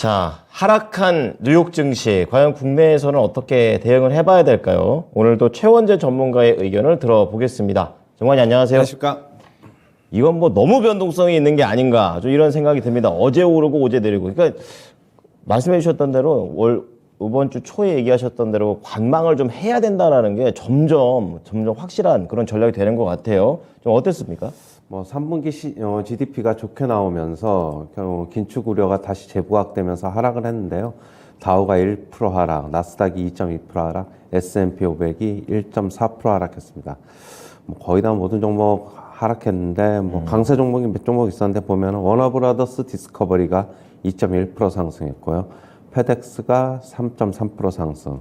자, 하락한 뉴욕 증시, 과연 국내에서는 어떻게 대응을 해봐야 될까요? 오늘도 최원재 전문가의 의견을 들어보겠습니다. 정관이 안녕하세요. 안녕하십니까? 이건 뭐 너무 변동성이 있는 게 아닌가, 좀 이런 생각이 듭니다. 어제 오르고 어제 내리고. 그러니까 말씀해 주셨던 대로 월, 이번 주 초에 얘기하셨던 대로 관망을 좀 해야 된다라는 게 점점, 점점 확실한 그런 전략이 되는 것 같아요. 좀 어땠습니까? 뭐 3분기 시, 어, GDP가 좋게 나오면서 어, 긴축 우려가 다시 재부각되면서 하락을 했는데요. 다우가 1% 하락, 나스닥이 2.2% 하락, S&P 500이 1.4% 하락했습니다. 뭐 거의 다 모든 종목 하락했는데 뭐 강세 종목이 몇 종목 있었는데 보면 워너브라더스 디스커버리가 2.1% 상승했고요. 페덱스가 3.3% 상승.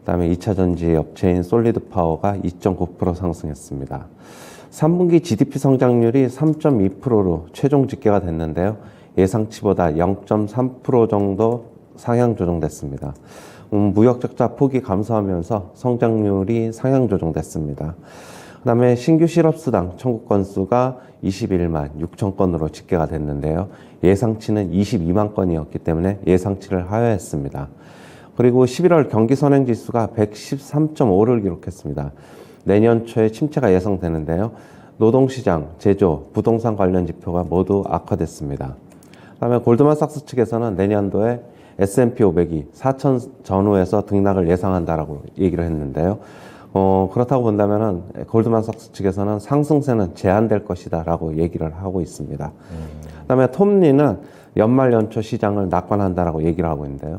그다음에 2차 전지 업체인 솔리드 파워가 2.9% 상승했습니다. 3분기 GDP 성장률이 3.2%로 최종 집계가 됐는데요. 예상치보다 0.3% 정도 상향 조정됐습니다. 음, 무역 적자 폭이 감소하면서 성장률이 상향 조정됐습니다. 그다음에 신규 실업수당 청구 건수가 21만 6천 건으로 집계가 됐는데요. 예상치는 22만 건이었기 때문에 예상치를 하회했습니다. 그리고 11월 경기 선행 지수가 113.5를 기록했습니다. 내년 초에 침체가 예상되는데요. 노동시장, 제조, 부동산 관련 지표가 모두 악화됐습니다. 그다음에 골드만삭스 측에서는 내년도에 S&P 500이 4천 전후에서 등락을 예상한다라고 얘기를 했는데요. 어, 그렇다고 본다면은 골드만삭스 측에서는 상승세는 제한될 것이다라고 얘기를 하고 있습니다. 그다음에 톱니는 연말 연초 시장을 낙관한다라고 얘기를 하고 있는데요.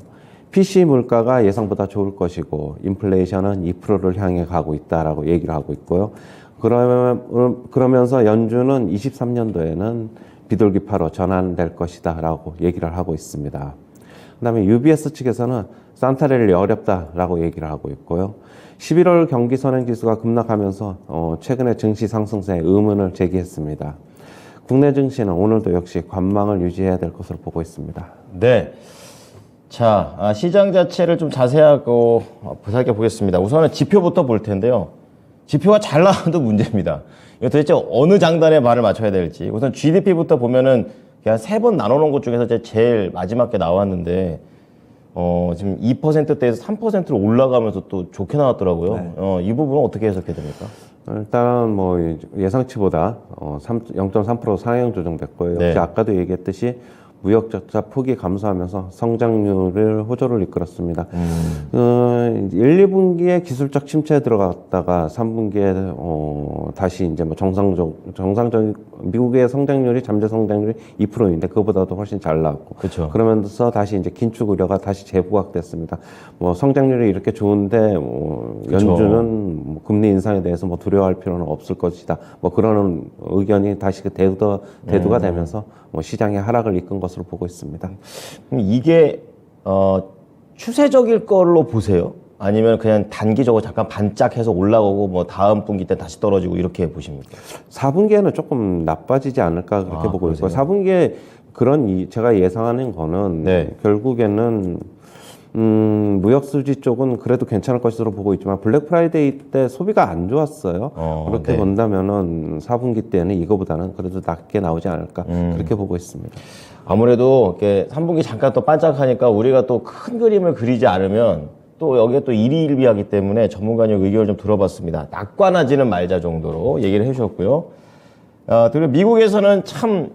PC 물가가 예상보다 좋을 것이고 인플레이션은 2%를 향해 가고 있다라고 얘기를 하고 있고요. 그러면 그러면서 연준은 23년도에는 비둘기파로 전환될 것이다라고 얘기를 하고 있습니다. 그다음에 UBS 측에서는 산타렐리 어렵다라고 얘기를 하고 있고요. 11월 경기 선행 지수가 급락하면서 어, 최근에 증시 상승세에 의문을 제기했습니다. 국내 증시는 오늘도 역시 관망을 유지해야 될 것으로 보고 있습니다. 네. 자, 아, 시장 자체를 좀 자세하고 어, 보살펴 보겠습니다. 우선은 지표부터 볼 텐데요. 지표가 잘 나와도 문제입니다. 이거 도대체 어느 장단에 발을 맞춰야 될지. 우선 GDP부터 보면은 그냥 세 번 나눠놓은 것 중에서 제일 마지막에 나왔는데, 어, 지금 2%대에서 3%로 올라가면서 또 좋게 나왔더라고요. 어, 이 부분은 어떻게 해석해야 됩니까? 일단 뭐 예상치보다 어, 3, 0.3% 상향 조정됐고요. 역시 네. 아까도 얘기했듯이 무역 적자 폭이 감소하면서 성장률을 호조를 이끌었습니다. 어, 1, 2분기에 기술적 침체에 들어갔다가 3분기에 어, 다시 이제 뭐 정상적 정상적 미국의 성장률이 잠재 성장률이 2%인데 그거보다도 훨씬 잘 나왔고 그쵸. 그러면서 다시 이제 긴축 우려가 다시 재부각됐습니다. 뭐 성장률이 이렇게 좋은데 뭐 연준은 뭐 금리 인상에 대해서 뭐 두려워할 필요는 없을 것이다. 뭐 그런 의견이 다시 그 대두 대두가 되면서 뭐 시장의 하락을 이끈 것으로 보고 있습니다. 그럼 이게, 어, 추세적일 걸로 보세요? 아니면 그냥 단기적으로 잠깐 반짝해서 올라가고 뭐 다음 분기 때 다시 떨어지고 이렇게 보십니까? 4분기에는 조금 나빠지지 않을까 그렇게 아, 보고 있고 4분기에 그런 이 제가 예상하는 거는 네. 결국에는 음, 무역 수지 쪽은 그래도 괜찮을 것으로 보고 있지만 블랙 프라이데이 때 소비가 안 좋았어요. 어, 그렇게 네. 본다면은 4분기 때는 이거보다는 그래도 낮게 나오지 않을까 음. 그렇게 보고 있습니다. 아무래도 이렇게 3분기 잠깐 또 반짝하니까 우리가 또 큰 그림을 그리지 않으면 또 여기에 또 일희일비하기 때문에 전문가님 의견을 좀 들어봤습니다. 낙관하지는 말자 정도로 얘기를 해주셨고요. 아, 그리고 미국에서는 참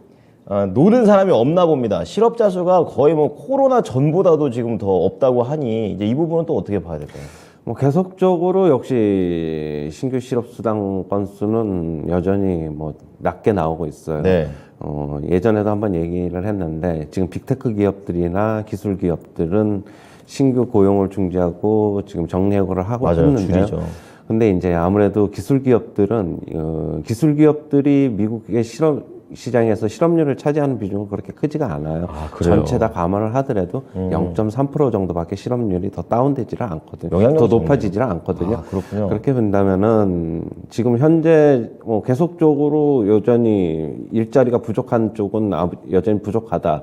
아, 노는 사람이 없나 봅니다. 실업자 수가 거의 뭐 코로나 전보다도 지금 더 없다고 하니 이제 이 부분은 또 어떻게 봐야 될까요? 뭐 계속적으로 역시 신규 실업 수당 건수는 여전히 뭐 낮게 나오고 있어요. 네. 어, 예전에도 한번 얘기를 했는데 지금 빅테크 기업들이나 기술 기업들은 신규 고용을 중지하고 지금 정리해고를 하고 맞아요. 있는데요. 줄이죠. 근데 이제 아무래도 기술 기업들은 어, 기술 기업들이 미국의 실업 시장에서 실업률을 차지하는 비중은 그렇게 크지가 않아요. 아? 전체 다 감안을 하더라도 0.3% 정도밖에 실업률이 더 다운되지를 않거든요. 더. 높아지지를 않거든요. 아, 그렇군요. 그렇게 본다면은 지금 현재 뭐 계속적으로 여전히 일자리가 부족한 쪽은 아- 여전히 부족하다.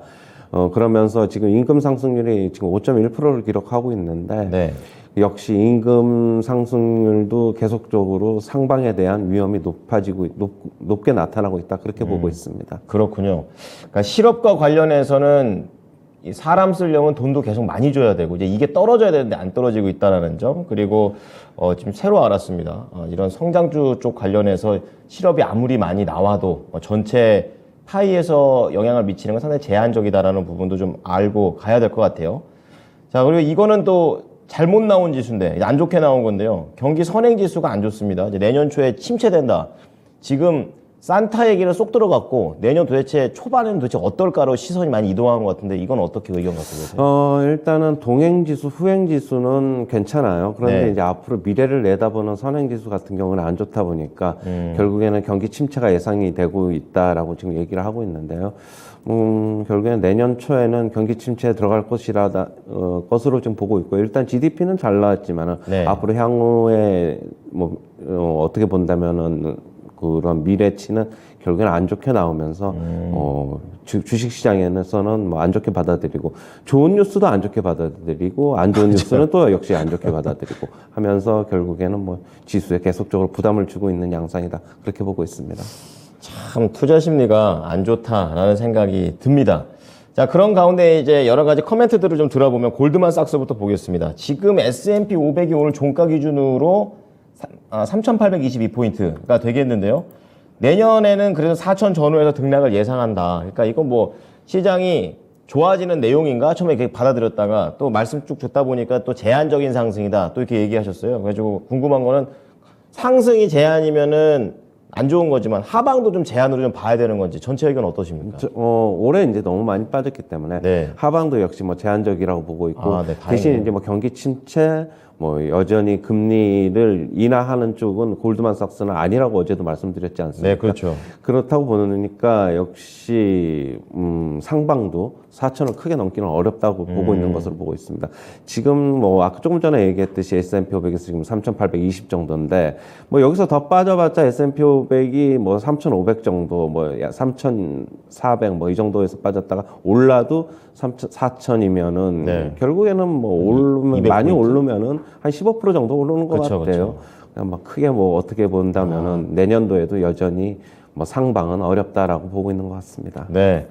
어 그러면서 지금 임금 상승률이 지금 5.1%를 기록하고 있는데 네. 역시 임금 상승률도 계속적으로 상방에 대한 위험이 높아지고 높, 높게 나타나고 있다 그렇게 보고 있습니다. 그렇군요. 그러니까 실업과 관련해서는 이 사람 쓰려면 돈도 계속 많이 줘야 되고 이제 이게 떨어져야 되는데 안 떨어지고 있다라는 점 그리고 어, 지금 새로 알았습니다. 어, 이런 성장주 쪽 관련해서 실업이 아무리 많이 나와도 어, 전체 파이에서 영향을 미치는 건 상당히 제한적이다라는 부분도 좀 알고 가야 될 것 같아요. 자, 그리고 이거는 또 잘못 나온 지수인데, 안 좋게 나온 건데요. 경기 선행 지수가 안 좋습니다. 내년 초에 침체된다. 지금 산타 얘기를 쏙 들어갔고, 내년 도대체 초반에는 도대체 어떨까로 시선이 많이 이동한 것 같은데, 이건 어떻게 의견 갖고 계세요? 어, 일단은 동행지수, 후행지수는 괜찮아요. 그런데 네. 이제 앞으로 미래를 내다보는 선행지수 같은 경우는 안 좋다 보니까 음. 결국에는 경기 침체가 예상이 되고 있다라고 지금 얘기를 하고 있는데요. 음, 결국에는 내년 초에는 경기 침체에 들어갈 것이라다, 어, 것으로 지금 보고 있고, 일단 GDP는 잘 나왔지만은 네. 앞으로 향후에 뭐, 어, 어떻게 본다면은 그런 미래치는 결국에는 안 좋게 나오면서 어, 주, 주식 시장에서는 뭐 안 좋게 받아들이고 좋은 뉴스도 안 좋게 받아들이고 안 좋은 뉴스는 또 역시 안 좋게 받아들이고 하면서 결국에는 뭐 지수에 계속적으로 부담을 주고 있는 양상이다 그렇게 보고 있습니다. 참 투자 심리가 안 좋다라는 생각이 듭니다. 자, 그런 가운데 이제 여러 가지 커멘트들을 좀 들어보면 골드만삭스부터 보겠습니다. 지금 S&P 500이 오늘 종가 기준으로 아, 3,822포인트가 되겠는데요. 내년에는 그래서 4천 전후에서 등락을 예상한다. 그러니까 이건 뭐 시장이 좋아지는 내용인가 처음에 이렇게 받아들였다가 또 말씀 쭉 듣다 보니까 또 제한적인 상승이다. 또 이렇게 얘기하셨어요. 그래가지고 궁금한 거는 상승이 제한이면은 안 좋은 거지만 하방도 좀 제한으로 좀 봐야 되는 건지 전체 의견 어떠십니까? 저, 어, 올해 이제 너무 많이 빠졌기 때문에 네. 하방도 역시 뭐 제한적이라고 보고 있고 아, 네. 대신 이제 뭐 경기 침체 뭐 여전히 금리를 인하하는 쪽은 골드만삭스는 아니라고 어제도 말씀드렸지 않습니까? 네, 그렇죠. 그렇다고 보니까 역시 음, 상방도 4천을 크게 넘기는 어렵다고 보고 음. 있는 것으로 보고 있습니다. 지금 뭐 아까 조금 전에 얘기했듯이 S&P 500에서 지금 3,820 정도인데 뭐 여기서 더 빠져봤자 S&P 500이 뭐 3,500 정도 뭐 3,400 뭐 이 정도에서 빠졌다가 올라도 3,000, 4,000이면은 네. 결국에는 뭐 오르면 200 많이? 오르면은 한 15% 정도 오르는 것 그쵸, 같아요. 그냥 막 크게 뭐 어떻게 본다면은 아. 내년도에도 여전히 뭐 상방은 어렵다라고 보고 있는 것 같습니다. 네.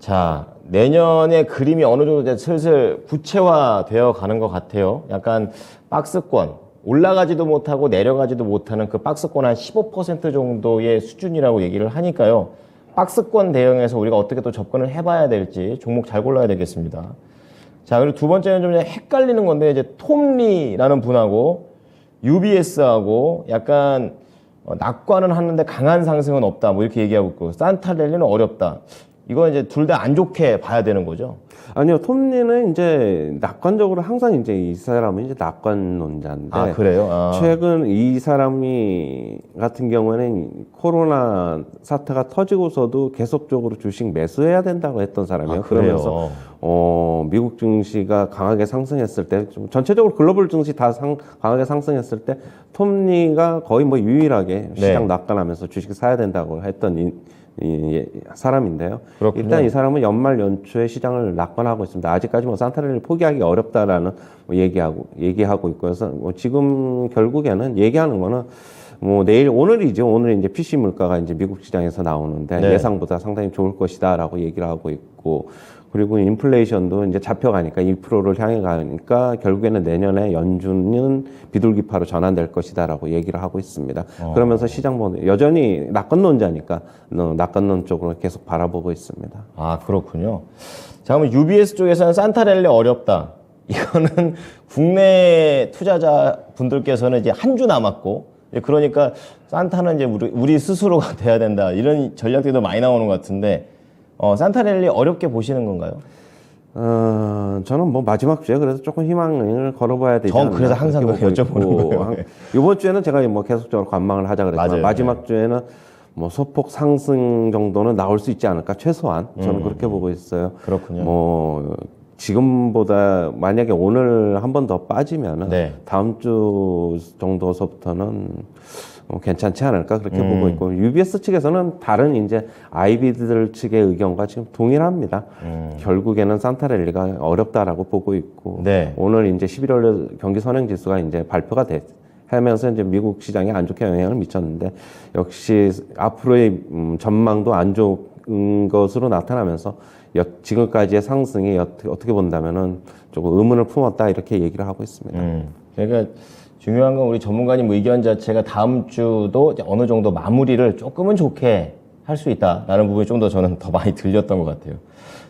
자, 내년의 그림이 어느 정도 이제 슬슬 구체화되어 가는 것 같아요. 약간 박스권, 올라가지도 못하고 내려가지도 못하는 그 박스권 한 15% 정도의 수준이라고 얘기를 하니까요. 박스권 대응해서 우리가 어떻게 또 접근을 해봐야 될지 종목 잘 골라야 되겠습니다. 자, 그리고 두 번째는 좀 헷갈리는 건데, 이제 톰리라는 분하고 UBS하고 약간 어, 낙관은 하는데 강한 상승은 없다. 뭐 이렇게 얘기하고 있고, 산타랠리는 어렵다. 이건 이제 둘 다 안 좋게 봐야 되는 거죠. 아니요, 톱니는 이제 낙관적으로 항상 이제 이 사람은 이제 낙관론자인데 아, 그래요? 아. 최근 이 사람이 같은 경우에는 코로나 사태가 터지고서도 계속적으로 주식 매수해야 된다고 했던 사람이에요. 아? 그러면서 어, 미국 증시가 강하게 상승했을 때, 좀 전체적으로 글로벌 증시 다 상, 강하게 상승했을 때, 톱니가 거의 뭐 유일하게 시장 낙관하면서 주식 사야 된다고 했던 이, 이 사람인데요. 그렇군요. 일단 이 사람은 연말 연초에 시장을 낙관하고 있습니다. 아직까지 뭐 산타를 포기하기 어렵다라는 뭐 얘기하고 얘기하고 있고 해서 뭐 지금 결국에는 얘기하는 거는 뭐 내일 오늘이죠. 오늘 이제 PC 물가가 이제 미국 시장에서 나오는데 네. 예상보다 상당히 좋을 것이다라고 얘기를 하고 있고 그리고 인플레이션도 이제 잡혀가니까 2%를 향해 가니까 결국에는 내년에 연준은 비둘기파로 전환될 것이다라고 얘기를 하고 있습니다. 그러면서 시장 뭐 여전히 낙관론자니까 어, 낙관론 쪽으로 계속 바라보고 있습니다. 아, 그렇군요. 자, 그러면 UBS 쪽에서는 산타랠리 어렵다. 이거는 국내 투자자 분들께서는 이제 한 주 남았고, 그러니까 산타는 이제 우리, 우리 스스로가 돼야 된다. 이런 전략들도 많이 나오는 것 같은데, 어, 산타랠리 어렵게 보시는 건가요? 어, 저는 뭐 마지막 주에 그래서 조금 희망을 걸어봐야 되지 전 않나 그래서 항상 그렇게 여쭤보는 거예요. 한- 이번 주에는 제가 뭐 계속적으로 관망을 하자 그랬지만 맞아요. 네. 마지막 주에는 뭐 소폭 상승 정도는 나올 수 있지 않을까 최소한 저는 그렇게 보고 있어요. 음. 그렇군요. 뭐 지금보다 만약에 오늘 한 번 더 빠지면은 네. 다음 주 정도서부터는 어, 괜찮지 않을까 그렇게 음. 보고 있고 UBS 측에서는 다른 이제 아이비들 측의 의견과 지금 동일합니다. 결국에는 산타랠리가 어렵다라고 보고 있고 네. 오늘 이제 11월 경기 선행 지수가 이제 발표가 됐. 하면서 이제 미국 시장에 안 좋게 영향을 미쳤는데 역시 앞으로의 음, 전망도 안 좋은 것으로 나타나면서 여- 지금까지의 상승이 어떻게, 어떻게 본다면은 조금 의문을 품었다 이렇게 얘기를 하고 있습니다. 음, 그러니까 중요한 건 우리 전문가님 의견 자체가 다음 주도 어느 정도 마무리를 조금은 좋게 할 수 있다라는 부분이 좀 더 저는 더 많이 들렸던 것 같아요.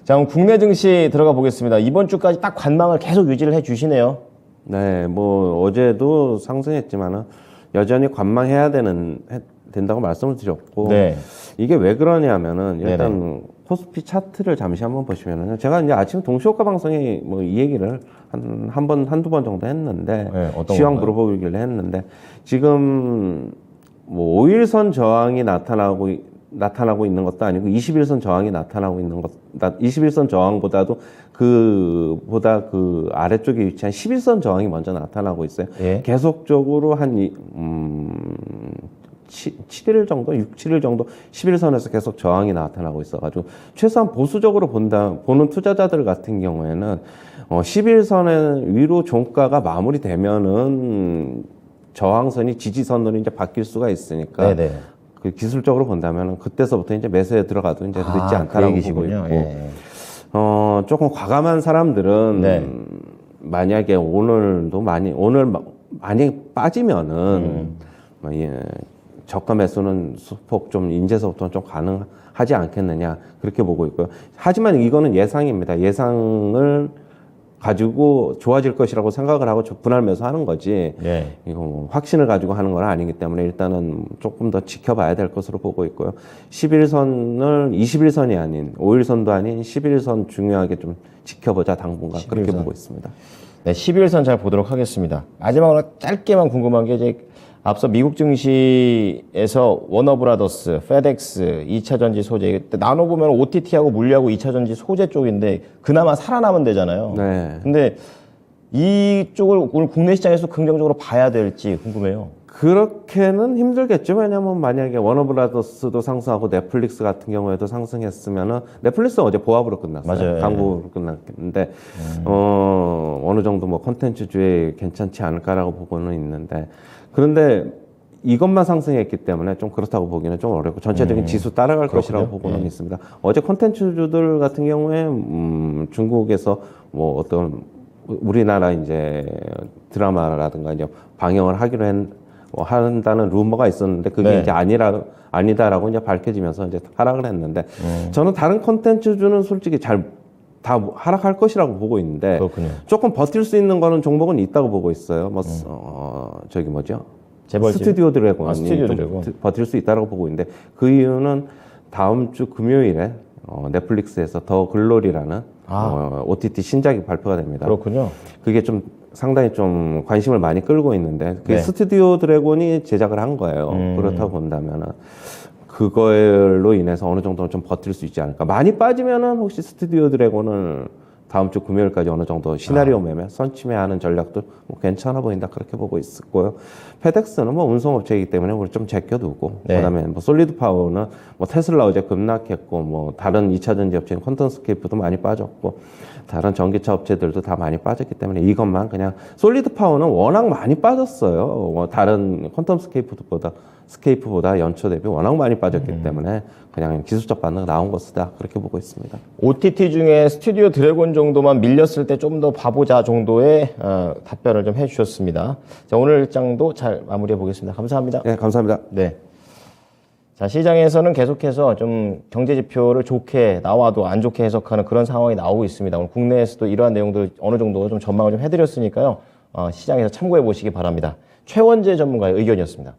자, 그럼 국내 증시 들어가 보겠습니다. 이번 주까지 딱 관망을 계속 유지를 해 주시네요. 네, 뭐 어제도 상승했지만은 여전히 관망해야 되는 해- 된다고 말씀을 드렸고 네. 이게 왜 그러냐면은 일단 코스피 차트를 잠시 한번 보시면은 제가 이제 아침 동시효과 방송에 뭐 이 얘기를 한 한 번 한두 번 정도 했는데 네, 시황? 물어보길래 했는데 지금 뭐 5일선 저항이 나타나고 이- 나타나고 있는 것도 아니고 21선 저항이 나타나고 있는 것, 나- 21선 저항보다도 그보다 그 아래쪽에 위치한 11선 저항이 먼저 나타나고 있어요. 예. 계속적으로 한 이- 음, 7일 정도, 6, 7일 정도 11선에서 계속 저항이 나타나고 있어가지고 최소한 보수적으로 본다 보는 투자자들 같은 경우에는 어, 11선의 위로 종가가 마무리되면은 저항선이 지지선으로 이제 바뀔 수가 있으니까 네네. 그 기술적으로 본다면은 그때서부터 이제 매수에 들어가도 이제 늦지 아, 그 않다라고 보고 얘기시군요. 있고 예. 어, 조금 과감한 사람들은 네. 만약에 오늘도 많이 오늘 마- 많이 빠지면은 음. 뭐, 예, 저가 매수는 수폭 좀 인제서부터 좀 가능하지 않겠느냐 그렇게 보고 있고요. 하지만 이거는 예상입니다. 예상을 가지고 좋아질 것이라고 생각을 하고 저- 분할 매수하는 거지. 예. 이거 뭐 확신을 가지고 하는 건 아니기 때문에 일단은 조금 더 지켜봐야 될 것으로 보고 있고요. 11선을 21선이 아닌 5일선도 아닌 11선 중요하게 좀 지켜보자 당분간 그렇게 11선. 보고 있습니다. 네, 11선 잘 보도록 하겠습니다. 마지막으로 짧게만 궁금한 게 이제 앞서 미국 증시에서 워너브라더스, 페덱스, 2차 전지 소재 나눠 보면 OTT하고 물리하고 2차 전지 소재 쪽인데 그나마 살아남은 데잖아요. 네. 근데 이쪽을 오늘 국내 시장에서 긍정적으로 봐야 될지 궁금해요. 그렇게는 힘들겠죠. 왜냐면 만약에 워너브라더스도 상승하고 넷플릭스 같은 경우에도 상승했으면은 넷플릭스는 어제 보합으로 끝났어요. 맞아요. 예. 광고로 끝났는데 어 어느 정도 뭐 콘텐츠주에 괜찮지 않을까라고 보고는 있는데 그런데 이것만 상승했기 때문에 좀 그렇다고 보기는 좀 어렵고 전체적인 지수 따라갈 것이라고 보고는 있습니다. 어제 콘텐츠주들 같은 경우에 음, 중국에서 뭐 어떤 우리나라 이제 드라마라든가 이제 방영을 하기로 했, 뭐 한다는 루머가 있었는데 그게 네. 이제 아니라 아니다라고 이제 밝혀지면서 이제 하락을 했는데 저는 다른 콘텐츠주는 솔직히 잘 다 하락할 것이라고 보고 있는데 그렇군요. 조금 버틸 수 있는 거는 종목은 있다고 보고 있어요. 뭐 어, 저기 뭐죠? 재벌집? 스튜디오 드래곤이 아, 스튜디오 좀 드래곤. 드- 버틸 수 있다고 보고 있는데 그 이유는 다음 주 금요일에 어, 넷플릭스에서 더 글로리라는 어, OTT 신작이 발표가 됩니다. 아. 그렇군요. 그게 좀 상당히 좀 관심을 많이 끌고 있는데 그게 네. 스튜디오 드래곤이 제작을 한 거예요. 음. 그렇다고 본다면은 그걸로 인해서 어느 정도는 좀 버틸 수 있지 않을까. 많이 빠지면은 혹시 스튜디오 드래곤을 다음 주 금요일까지 어느 정도 시나리오 아. 매매, 선침해하는 전략도 뭐 괜찮아 보인다 그렇게 보고 있고요. 페덱스는 뭐 운송업체이기 때문에 우리 좀 제껴두고 네. 그다음에 뭐 솔리드 파워는 뭐 테슬라 어제 급락했고 뭐 다른 2차 전지 업체인 퀀텀스케이프도 많이 빠졌고 다른 전기차 업체들도 다 많이 빠졌기 때문에 이것만 그냥 솔리드 파워는 워낙 많이 빠졌어요. 뭐 다른 퀀텀스케이프보다 스케이프보다 연초 대비 워낙 많이 빠졌기 때문에 그냥 기술적 반응 나온 것이다 그렇게 보고 있습니다. OTT 중에 스튜디오 드래곤 정도만 밀렸을 때 좀 더 봐보자 정도의 어, 답변을 좀 해주셨습니다. 자, 오늘 일정도 잘 마무리해 보겠습니다. 감사합니다. 네, 감사합니다. 네. 자, 시장에서는 계속해서 좀 경제 지표를 좋게 나와도 안 좋게 해석하는 그런 상황이 나오고 있습니다. 오늘 국내에서도 이러한 내용들 어느 정도 좀 전망을 좀 해드렸으니까요. 어, 시장에서 참고해 보시기 바랍니다. 최원재 전문가의 의견이었습니다.